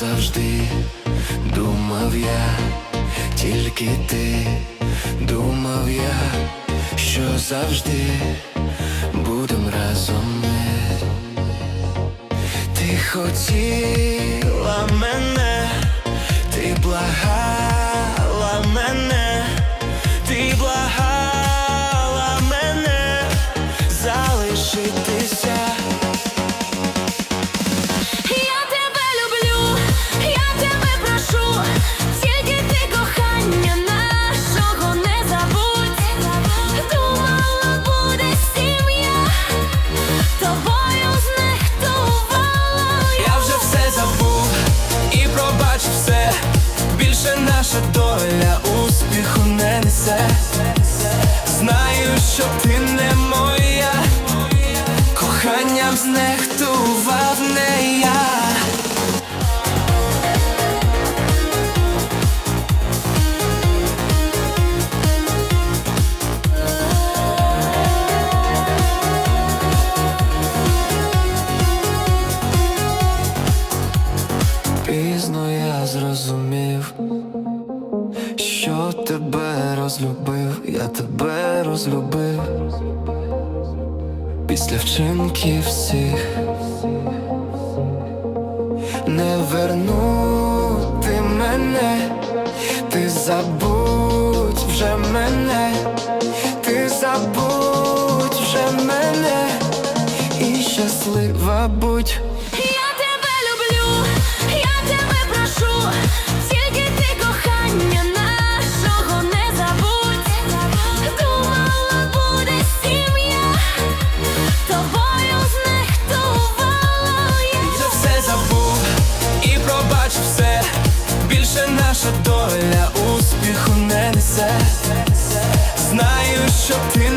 Назавжди, думав я, тільки ти, думав я, що завжди будем разом ми. Ти хотіла зрозумів, що тебе розлюбив, я тебе розлюбив. Після вчинків всіх не вернути мене, ти забудь вже мене, ти забудь вже мене. І щаслива будь. Доля успіху не несе. Знаю, що ти